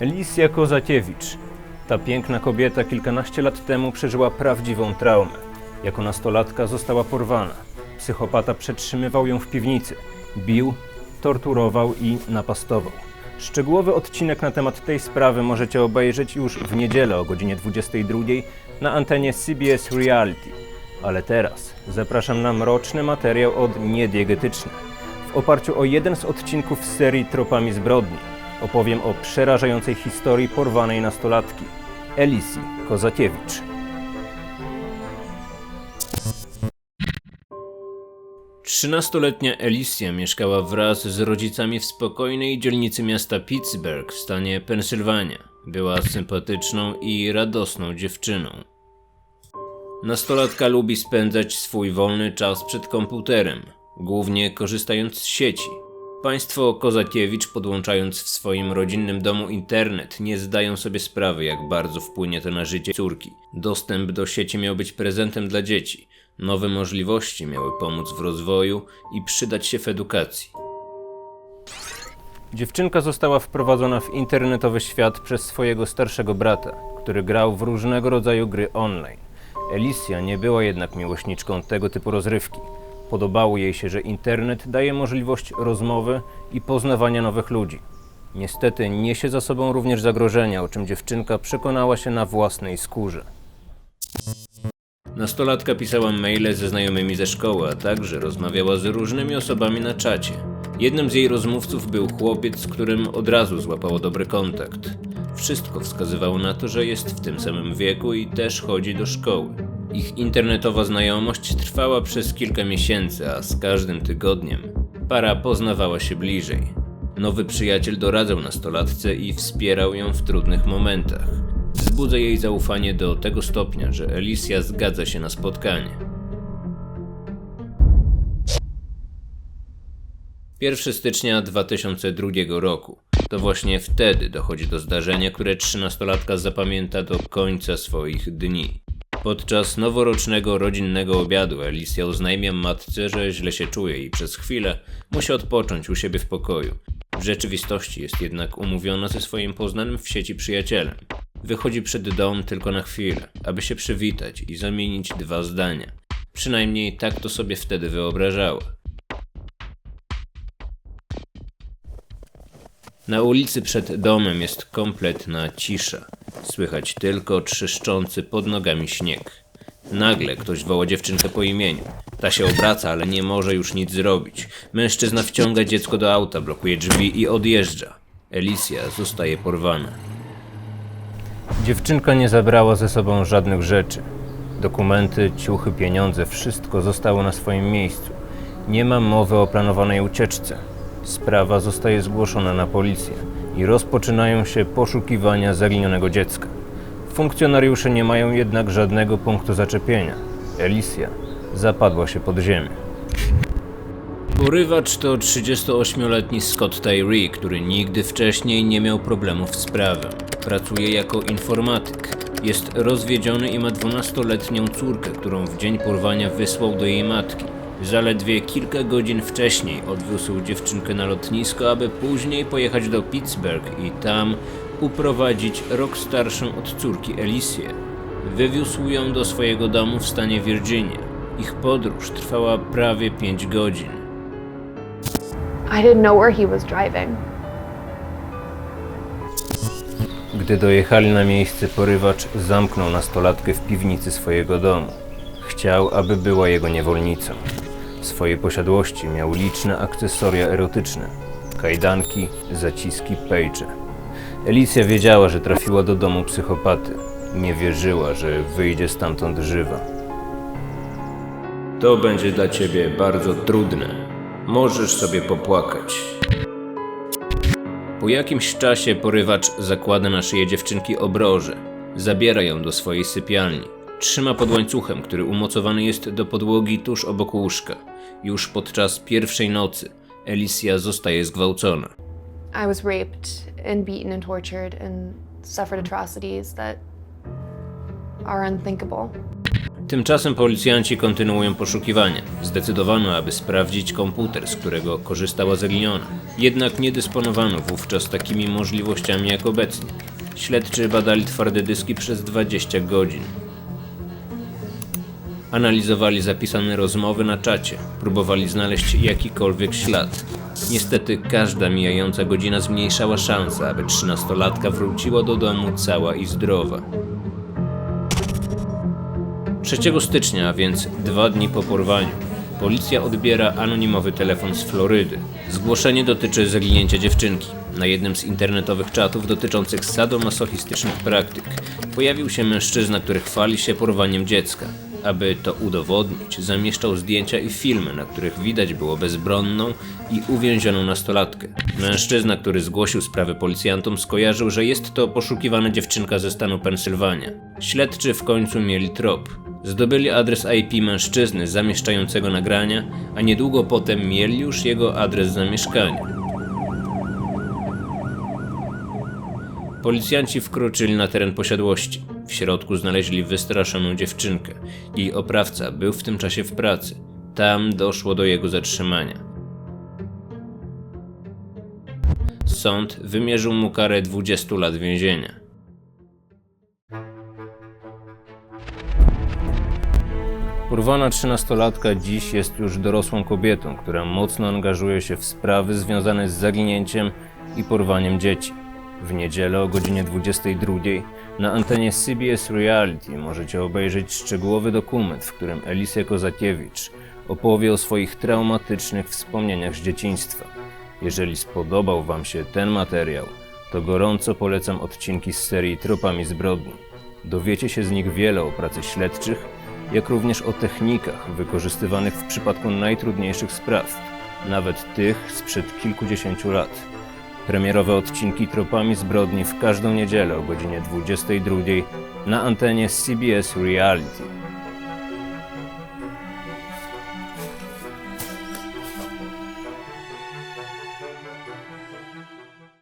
Elicja Kozakiewicz. Ta piękna kobieta kilkanaście lat temu przeżyła prawdziwą traumę. Jako nastolatka została porwana. Psychopata przetrzymywał ją w piwnicy. Bił, torturował i napastował. Szczegółowy odcinek na temat tej sprawy możecie obejrzeć już w niedzielę o godzinie 22 na antenie CBS Reality. Ale teraz zapraszam na mroczny materiał od Niediegetyczne. W oparciu o jeden z odcinków serii Tropami Zbrodni opowiem o przerażającej historii porwanej nastolatki Elisji Kozakiewicz. 13-letnia Elicja mieszkała wraz z rodzicami w spokojnej dzielnicy miasta Pittsburgh w stanie Pensylwania. Była sympatyczną i radosną dziewczyną. Nastolatka lubi spędzać swój wolny czas przed komputerem, głównie korzystając z sieci. Państwo Kozakiewicz, podłączając w swoim rodzinnym domu internet, nie zdają sobie sprawy, jak bardzo wpłynie to na życie córki. Dostęp do sieci miał być prezentem dla dzieci. Nowe możliwości miały pomóc w rozwoju i przydać się w edukacji. Dziewczynka została wprowadzona w internetowy świat przez swojego starszego brata, który grał w różnego rodzaju gry online. Elicja nie była jednak miłośniczką tego typu rozrywki. Podobało jej się, że internet daje możliwość rozmowy i poznawania nowych ludzi. Niestety niesie za sobą również zagrożenia, o czym dziewczynka przekonała się na własnej skórze. Nastolatka pisała maile ze znajomymi ze szkoły, a także rozmawiała z różnymi osobami na czacie. Jednym z jej rozmówców był chłopiec, z którym od razu złapała dobry kontakt. Wszystko wskazywało na to, że jest w tym samym wieku i też chodzi do szkoły. Ich internetowa znajomość trwała przez kilka miesięcy, a z każdym tygodniem para poznawała się bliżej. Nowy przyjaciel doradzał nastolatce i wspierał ją w trudnych momentach. Wzbudza jej zaufanie do tego stopnia, że Elicja zgadza się na spotkanie. 1 stycznia 2002 roku. To właśnie wtedy dochodzi do zdarzenia, które trzynastolatka zapamięta do końca swoich dni. Podczas noworocznego rodzinnego obiadu Elicja oznajmia matce, że źle się czuje i przez chwilę musi odpocząć u siebie w pokoju. W rzeczywistości jest jednak umówiona ze swoim poznanym w sieci przyjacielem. Wychodzi przed dom tylko na chwilę, aby się przywitać i zamienić dwa zdania. Przynajmniej tak to sobie wtedy wyobrażała. Na ulicy przed domem jest kompletna cisza. Słychać tylko trzeszczący pod nogami śnieg. Nagle ktoś woła dziewczynkę po imieniu. Ta się obraca, ale nie może już nic zrobić. Mężczyzna wciąga dziecko do auta, blokuje drzwi i odjeżdża. Elicja zostaje porwana. Dziewczynka nie zabrała ze sobą żadnych rzeczy. Dokumenty, ciuchy, pieniądze, wszystko zostało na swoim miejscu. Nie ma mowy o planowanej ucieczce. Sprawa zostaje zgłoszona na policję i rozpoczynają się poszukiwania zaginionego dziecka. Funkcjonariusze nie mają jednak żadnego punktu zaczepienia. Elicja zapadła się pod ziemię. Porywacz to 38-letni Scott Tyree, który nigdy wcześniej nie miał problemów z prawem. Pracuje jako informatyk. Jest rozwiedziony i ma 12-letnią córkę, którą w dzień porwania wysłał do jej matki. Zaledwie kilka godzin wcześniej odwiózł dziewczynkę na lotnisko, aby później pojechać do Pittsburgh i tam uprowadzić rok starszą od córki Elisję. Wywiózł ją do swojego domu w stanie Virginia. Ich podróż trwała prawie 5 godzin. I didn't know where he was driving. Gdy dojechali na miejsce, porywacz zamknął nastolatkę w piwnicy swojego domu. Chciał, aby była jego niewolnicą. W swojej posiadłości miał liczne akcesoria erotyczne: kajdanki, zaciski, pejcze. Elicja wiedziała, że trafiła do domu psychopaty. Nie wierzyła, że wyjdzie stamtąd żywa. To będzie dla ciebie bardzo trudne. Możesz sobie popłakać. Po jakimś czasie porywacz zakłada na szyję dziewczynki obroże. Zabiera ją do swojej sypialni. Trzyma pod łańcuchem, który umocowany jest do podłogi tuż obok łóżka. Już podczas pierwszej nocy Elicja zostaje zgwałcona. I was raped and beaten and tortured and suffered atrocities that are unthinkable. Tymczasem policjanci kontynuują poszukiwania. Zdecydowano, aby sprawdzić komputer, z którego korzystała zaginiona. Jednak nie dysponowano wówczas takimi możliwościami jak obecnie. Śledczy badali twarde dyski przez 20 godzin. Analizowali zapisane rozmowy na czacie, próbowali znaleźć jakikolwiek ślad. Niestety każda mijająca godzina zmniejszała szanse, aby trzynastolatka wróciła do domu cała i zdrowa. 3 stycznia, a więc dwa dni po porwaniu, policja odbiera anonimowy telefon z Florydy. Zgłoszenie dotyczy zaginięcia dziewczynki. Na jednym z internetowych czatów dotyczących sadomasochistycznych praktyk pojawił się mężczyzna, który chwali się porwaniem dziecka. Aby to udowodnić, zamieszczał zdjęcia i filmy, na których widać było bezbronną i uwięzioną nastolatkę. Mężczyzna, który zgłosił sprawę policjantom, skojarzył, że jest to poszukiwana dziewczynka ze stanu Pensylwania. Śledczy w końcu mieli trop. Zdobyli adres IP mężczyzny zamieszczającego nagrania, a niedługo potem mieli już jego adres zamieszkania. Policjanci wkroczyli na teren posiadłości. W środku znaleźli wystraszoną dziewczynkę. Jej oprawca był w tym czasie w pracy. Tam doszło do jego zatrzymania. Sąd wymierzył mu karę 20 lat więzienia. Urwana trzynastolatka dziś jest już dorosłą kobietą, która mocno angażuje się w sprawy związane z zaginięciem i porwaniem dzieci. W niedzielę o godzinie 22 na antenie CBS Reality możecie obejrzeć szczegółowy dokument, w którym Elisja Kozakiewicz opowie o swoich traumatycznych wspomnieniach z dzieciństwa. Jeżeli spodobał Wam się ten materiał, to gorąco polecam odcinki z serii Tropami zbrodni. Dowiecie się z nich wiele o pracy śledczych, jak również o technikach wykorzystywanych w przypadku najtrudniejszych spraw, nawet tych sprzed kilkudziesięciu lat. Premierowe odcinki Tropami Zbrodni w każdą niedzielę o godzinie 22 na antenie CBS Reality.